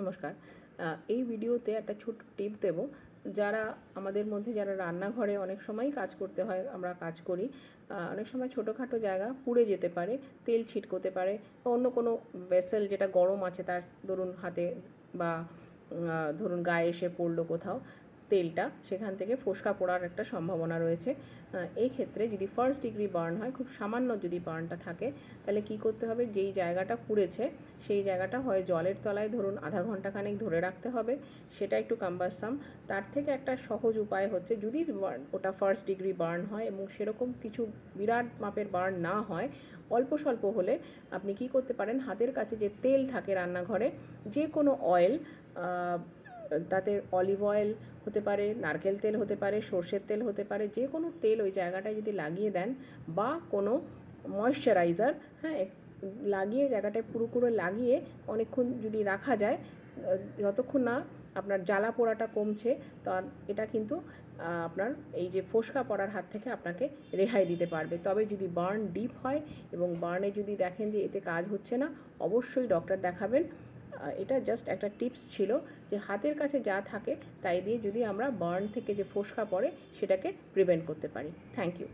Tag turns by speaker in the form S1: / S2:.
S1: নমস্কার। এই ভিডিওতে একটা ছোট টিপ দেব। যারা আমাদের মধ্যে যারা রান্নাঘরে অনেক সময় কাজ করতে হয়, আমরা কাজ করি অনেক সময় ছোটোখাটো জায়গা পুড়ে যেতে পারে, তেল ছিটকোতে পারে, বা অন্য কোনো ভেসেল যেটা গরম আছে তার ধরুন হাতে বা ধরুন গায়ে এসে পড়ল কোথাও তেলটা সেখান থেকে ফোসকা পড়ার একটা সম্ভাবনা রয়েছে। এই ক্ষেত্রে যদি ফার্স্ট ডিগ্রি বার্ন হয়, খুব সামান্য যদি বার্নটা থাকে, তাহলে কি করতে হবে? যেই জায়গাটা পুড়েছে, সেই জায়গাটা হয় জলের তলায় ধরুন আধা ঘণ্টা খানেক ধরে রাখতে হবে, সেটা একটু কাম্বাসাম তার থেকে একটা সহজ উপায় হচ্ছে, যদি ওটা ফার্স্ট ডিগ্রি বার্ন হয় এবং সেরকম কিছু বিরাট মাপের বার্ন না হয়, অল্প স্বল্প হলে আপনি কি করতে পারেন? হাতের কাছে যে তেল থাকে রান্নাঘরে যে কোনো অয়েল তাতে অলিভ অয়েল হতে পারে, নারকেল তেল হতে পারে, সর্ষের তেল হতে পারে, যে কোনো তেল ওই জায়গাটায় যদি লাগিয়ে দেন বা কোনো ময়শ্চারাইজার হ্যাঁ লাগিয়ে জায়গাটায় পুরো লাগিয়ে অনেকক্ষণ যদি রাখা যায় যতক্ষণ না আপনার জ্বালা পোড়াটা কমছে, তার, এটা কিন্তু আপনার এই যে ফোসকা পড়ার হাত থেকে আপনাকে রেহাই দিতে পারবে। তবে যদি বার্ন ডিপ হয় এবং বার্নে যদি দেখেন যে এতে কাজ হচ্ছে না, অবশ্যই ডক্টর দেখাবেন। এটা জাস্ট একটা টিপস ছিল যে হাতের কাছে যা থাকে তাই দিয়ে যদি আমরা বার্ন থেকে যে ফোসকা পড়ে সেটাকে প্রিভেন্ট করতে পারি। Thank you